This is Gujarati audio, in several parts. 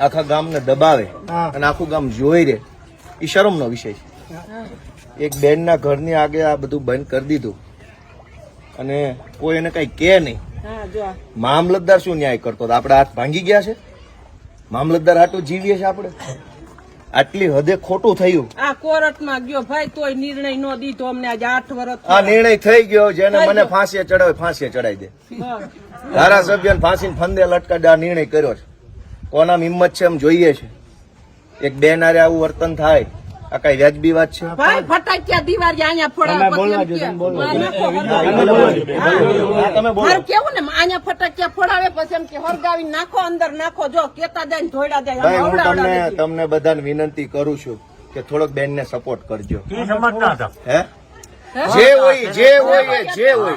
આખા ગામને દબાવે અને આખું ગામ જોઈ રે એ શરમનો વિષય છે. એક બેનના ઘરની આગે આ બધું બંધ કરી દીધું. અને કોઈ એને કઈ કે નહીં. મામલતદાર શું ન્યાય કરતો આપણે હાથ ભાંગી ગયા છે? મામલતદાર આટલું જીવીએ છે આપણે? આટલી હદે ખોટું થયું. આ કોર્ટમાં ગયો. ભાઈ તોય નિર્ણય નો દીધો અમને. આજે આઠ વર્ષ આ નિર્ણય થઈ ગયો જેને મને ફાંસી ફાંસીએ ચડાવે ફાંસીએ ચડાવી દે. ધારાસભ્ય ફાંસી ફંદે લટકાડે આ નિર્ણય કર્યો છે. કોના હિંમત છે એમ જોઈએ છે. એક બેન આરે આવું વર્તન થાય આ કઈ વ્યાજબી વાત છે? ભાઈ ફટાક્યા દિવાળી અહીંયા ફોડાવે બોલવા જો, તમે બોલો. તમે બોલો. મારે કેવું ને અહીંયા ફટાક્યા ફોડાવે પછી એમ કે હરગાવી નાખો અંદર નાખો જો કેતા જાય ને જાય હું તમને. તમને બધાને વિનંતી કરું છું કે થોડોક બેનને સપોર્ટ કરજો. હે? હે? જે હોય જે હોય જે હોય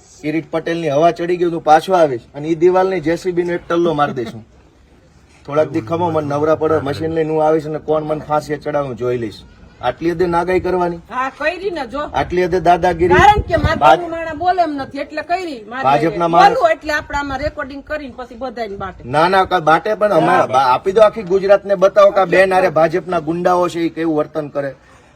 કિરીટ પટેલની હવા ચડી ગયું હોય પાછો આવીશ. અને એ દિવાલની જેસીબી નો એક ટલ્લો મારી દઈશું. થોડાક દી ખમો મને નવરા પડે મશીન લઈને હું આવીશ અને કોણ મને ફાંસી ચડાવું જોઈ લઈશ. આટલી હદે નાગાઈ કરવાની? હા આટલી હદે દાદાગીરી? ભાજપના એટલે આપણે રેકોર્ડિંગ કરીને પછી બધાને બાટે. ના ના બાટે પણ આપી દો આખી ગુજરાત ને બતાવો કે બેન આરે ભાજપના ગુંડાઓ છે એ કેવું વર્તન કરે.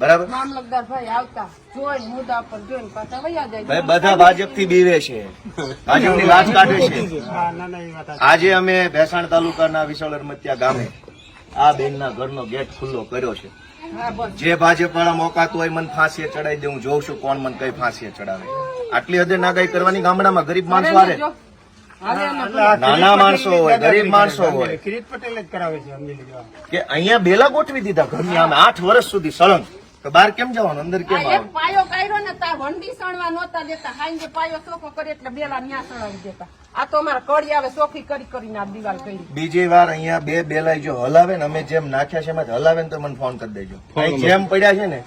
બરાબર? મામલતદાર ભાઈ આવતા. જોઈને મુદ્દા પર જોઈને પાછા વયા જાય. ભાઈ બધા ભાજપથી બીવે છે. ભાજપની લાજ કાઢે છે. ના ના. આજે અમે ભેસાણ તાલુકાના વિશાળ અરમતિયા ગામે આ બેનના ઘરનો ગેટ ખુલ્લો કર્યો છે. જે ભાજપ વાળા મોકાતું હોય મને ફાંસીએ ચડાવી દે હું જોઉં છું કોણ મને કઈ ફાંસીએ ચડાવે. આટલી હદે નાગાઈ કરવાની ગામડામાં ગરીબ માણસો હારે. જો. હવે એમાં એટલે આ નાના માણસો હોય, ગરીબ માણસો હોય. કિરીટ પટેલ જ કરાવે છે કે અહીંયા બેલા ગોઠવી દીધા ઘરની આમે આઠ વર્ષ સુધી સળંગ. તો બહાર કેમ જવાનું? અંદર કેમ પાયો કાઢ્યો ને તા વંડી સણવા નહોતા દેતા. હાંજે પાયો ચોખ્ખો કરે એટલે બેલા ન્યા સણાવી દેતા. આ તો અમારા કડી આવે ચોખ્ખી કરી કરીને આ દિવાલ કરી. બીજી વાર અહીંયા બે બેલાઈ જો હલાવે ને અમે જેમ નાખ્યા છે એમાં હલાવે ને તો મને ફોન કરી દેજો. અહીં જેમ પડ્યા છે ને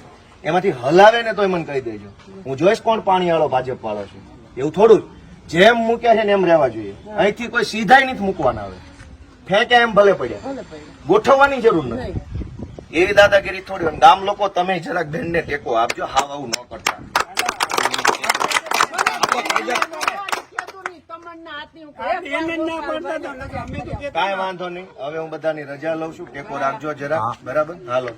એમાંથી હલાવે ને તોય મને કહી દેજો. હું જોઈશ કોણ પાણી વાળો ભાજપ વાળો છે. એવું થોડું જેમ મૂક્યા છે ને એમ રહેવા જોઈએ. અહીંથી કોઈ સીધા નથી મૂકવાના આવે ફેંક્યા એમ ભલે પડ્યા. ગોઠવવાની જરૂર નથી. એવી દાદાગીરી થોડી હોય. ગામ લોકો તમે જરાક બેનને ટેકો આપજો. હાવ આવું ન કરતા. કાંઈ વાંધો નહીં. હવે હું બધાની રજા લઉં છું. ટેકો રાખજો જરા બરાબર? હાલો.